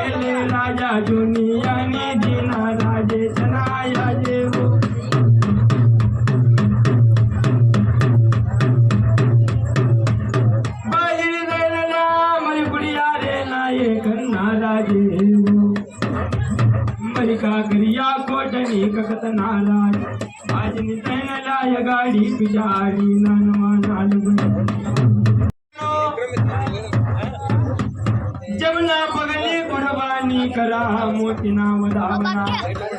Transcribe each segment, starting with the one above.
मेले राजा दुनिया नि दिना राजे चनाया जेवो बाजरी देलेला मरी बुडिया रे नाये कन्ना राजे मरी काकरिया कोटनी ककत नाराज़। बाजनी देलेला या गाडी पिजाडी नानवा नाल जमना करा मोती नाव धावना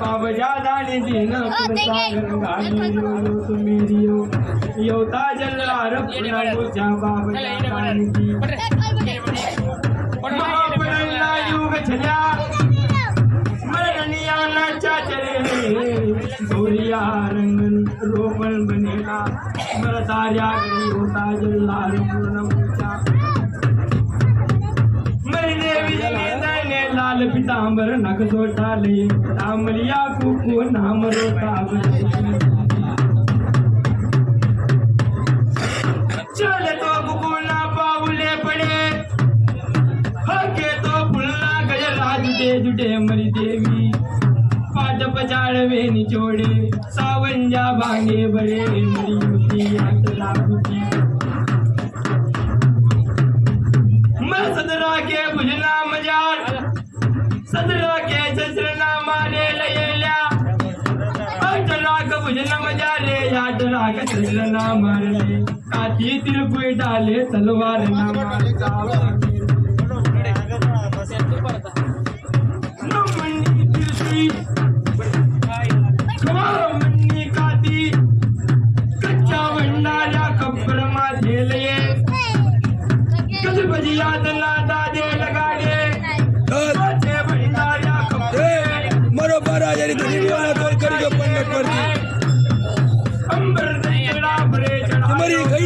बाबजा दानी दिन तुम्ही रियो योता जल्लार पुन्हा मोच्या बाबजा दानी युग छल्या मरणियाना चाचरे गोरिया रंगन रोपण बनेला मरतार्या गरी होता जल्लार पूर्ण मोच्या काबर नग जोटाले तामरिया कुकु नाम रोतावले जुटे मरी देवी पाट निचोडे सावंजा भांगे बरे मरी युती सदरा के जसरना मारे लयल्या आठ लाख भुजना मजारे आठ लाख जसरना मारले काती तिरपुई डाले तलवार ना मारता नमनी तिरपुई खमामनी काती कच्चा भंडारा कब्बर माझे लये कल बजिया दला दादे जारी तो नहीं आया तोर करी जो पन्ने पर अंबर नहीं चढ़ा बड़े चढ़ा